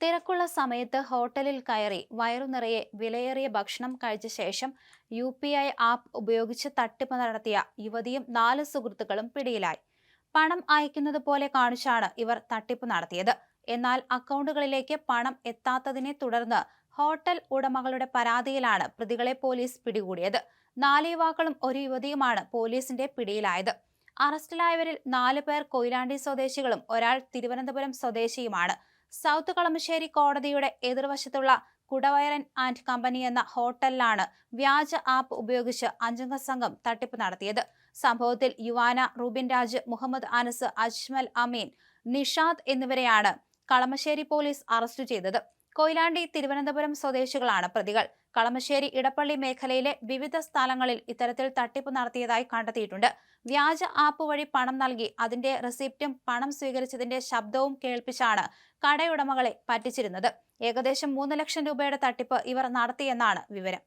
തിരക്കുള്ള സമയത്ത് ഹോട്ടലിൽ കയറി വയറു നിറയെ വിലയേറിയ ഭക്ഷണം കഴിച്ച ശേഷം യു പി ഐ ആപ്പ് ഉപയോഗിച്ച് തട്ടിപ്പ് നടത്തിയ യുവതിയും നാല് സുഹൃത്തുക്കളും പിടിയിലായി. പണം അയക്കുന്നത് പോലെ കാണിച്ചാണ് ഇവർ തട്ടിപ്പ് നടത്തിയത്. എന്നാൽ അക്കൗണ്ടുകളിലേക്ക് പണം എത്താത്തതിനെ തുടർന്ന് ഹോട്ടൽ ഉടമകളുടെ പരാതിയിലാണ് പ്രതികളെ പോലീസ് പിടികൂടിയത്. നാല് യുവാക്കളും ഒരു യുവതിയുമാണ് പോലീസിന്റെ പിടിയിലായത്. അറസ്റ്റിലായവരിൽ നാല് പേർ കൊയിലാണ്ടി സ്വദേശികളും ഒരാൾ തിരുവനന്തപുരം സ്വദേശിയുമാണ്. സൗത്ത് കളമശ്ശേരി കോടതിയുടെ എതിർവശത്തുള്ള കുടവയറൻ ആൻഡ് കമ്പനി എന്ന ഹോട്ടലിലാണ് വ്യാജ ആപ്പ് ഉപയോഗിച്ച് അഞ്ചംഗ സംഘം തട്ടിപ്പ് നടത്തിയത്. സംഭവത്തിൽ യുവാന റൂബിൻ രാജ് മുഹമ്മദ് അനസ് അജ്മൽ അമീൻ നിഷാദ് എന്നിവരെയാണ് കളമശ്ശേരി പോലീസ് അറസ്റ്റ് ചെയ്തത്. കൊയിലാണ്ടി തിരുവനന്തപുരം സ്വദേശികളാണ് പ്രതികൾ. കളമശ്ശേരി ഇടപ്പള്ളി മേഖലയിലെ വിവിധ സ്ഥലങ്ങളിൽ ഇത്തരത്തിൽ തട്ടിപ്പ് നടത്തിയതായി കണ്ടെത്തിയിട്ടുണ്ട്. വ്യാജ ആപ്പ് വഴി പണം നൽകി അതിന്റെ റെസിപ്റ്റും പണം സ്വീകരിച്ചതിന്റെ ശബ്ദവും കേൾപ്പിച്ചാണ് കടയുടമകളെ പറ്റിച്ചിരുന്നത്. ഏകദേശം മൂന്ന് ലക്ഷം രൂപയുടെ തട്ടിപ്പ് ഇവർ നടത്തിയെന്നാണ് വിവരം.